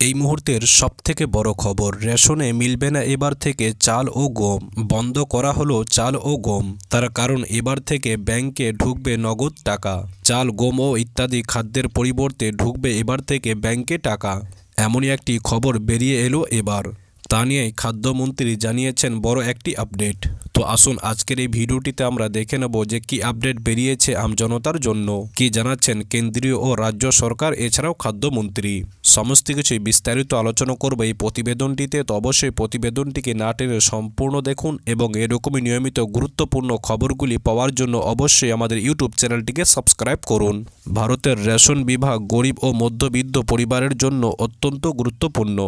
এই মুহূর্তের সবথেকে বড় খবর, রেশনে মিলবে না এবার থেকে চাল ও গম। বন্ধ করা হলো চাল ও গম, তার কারণ এবার থেকে ব্যাংকে ঢুকবে নগদ টাকা। চাল, গম ও ইত্যাদি খাদ্যের পরিবর্তে ঢুকবে এবার থেকে ব্যাংকে টাকা। এমনই একটি খবর বেরিয়ে এলো এবার। তা নিয়ে খাদ্যমন্ত্রী জানিয়েছেন, বড় একটি আপডেট। তো আসুন আজকের এই ভিডিওটিতে আমরা দেখে নেব যে কি আপডেট বেরিয়েছে আমজনতার জন্য। কি জানাচ্ছেন কেন্দ্রীয় ও রাজ্য সরকার, এছাড়াও খাদ্যমন্ত্রী। সমস্ত কিছুই বিস্তারিত আলোচনা করবে এই প্রতিবেদনটিতে, তো অবশ্যই প্রতিবেদনটিকে না টেনে সম্পূর্ণ দেখুন এবং এরকমই নিয়মিত গুরুত্বপূর্ণ খবরগুলি পাওয়ার জন্য অবশ্যই আমাদের ইউটিউব চ্যানেলটিকে সাবস্ক্রাইব করুন। ভারতের রেশন বিভাগ গরিব ও মধ্যবিত্ত পরিবারের জন্য অত্যন্ত গুরুত্বপূর্ণ।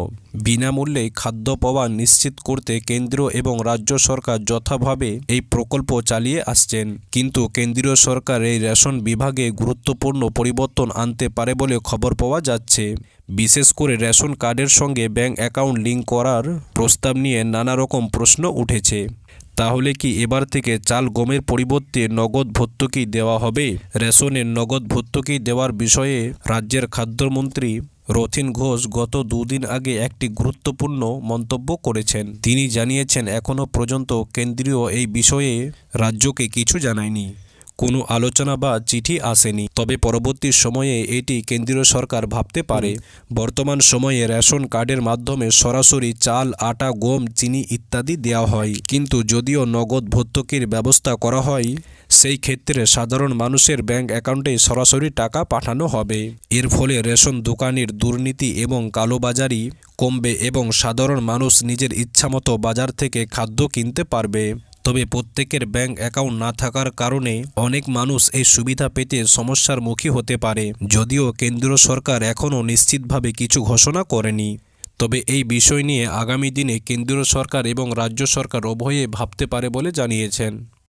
বিনামূল্যে খাদ্য পাওয়া নিশ্চিত করতে কেন্দ্র এবং রাজ্য সরকার যথাভাবে এই প্রকল্প চালিয়ে আসছেন। কিন্তু কেন্দ্রীয় সরকার এই রেশন বিভাগে গুরুত্বপূর্ণ পরিবর্তন আনতে পারে বলে খবর পাওয়া যাচ্ছে। বিশেষ করে রেশন কার্ডের সঙ্গে ব্যাংক অ্যাকাউন্ট লিঙ্ক করার প্রস্তাব নিয়ে নানা রকম প্রশ্ন উঠেছে। তাহলে কি এবার থেকে চাল গমের পরিবর্তে নগদ ভর্তুকি দেওয়া হবে? রেশনের নগদ ভর্তুকি দেওয়ার বিষয়ে রাজ্যের খাদ্যমন্ত্রী রথিন ঘোষ গত দুদিন আগে একটি গুরুত্বপূর্ণ মন্তব্য করেছেন। তিনি জানিয়েছেন এখনও পর্যন্ত কেন্দ্রীয় এই বিষয়ে রাজ্যকে কিছু জানায়নি। কোনো আলোচনা বা চিঠি আসেনি। তবে পরবর্তী সময়ে এটি কেন্দ্রীয় সরকার ভাবতে পারে। বর্তমান সময়ে রেশন কার্ডের মাধ্যমে সরাসরি চাল, আটা, গম, চিনি ইত্যাদি দেওয়া হয়। কিন্তু যদিও নগদ ভর্তুকির ব্যবস্থা করা হয়, সেই ক্ষেত্রে সাধারণ মানুষের ব্যাংক অ্যাকাউন্টে সরাসরি টাকা পাঠানো হবে। এর ফলে রেশন দোকানের দুর্নীতি এবং কালোবাজারি কমবে এবং সাধারণ মানুষ নিজের ইচ্ছামতো বাজার থেকে খাদ্য কিনতে পারবে। তবে প্রত্যেকের ব্যাংক অ্যাকাউন্ট না থাকার কারণে অনেক মানুষ এই সুবিধা পেতে সমস্যার মুখী হতে পারে। যদিও কেন্দ্র সরকার এখনও নিশ্চিতভাবে কিছু ঘোষণা করেনি। তবে এই বিষয় নিয়ে আগামী দিনে কেন্দ্রীয় সরকার এবং রাজ্য সরকার উভয়ে ভাবতে পারে বলে জানিয়েছেন।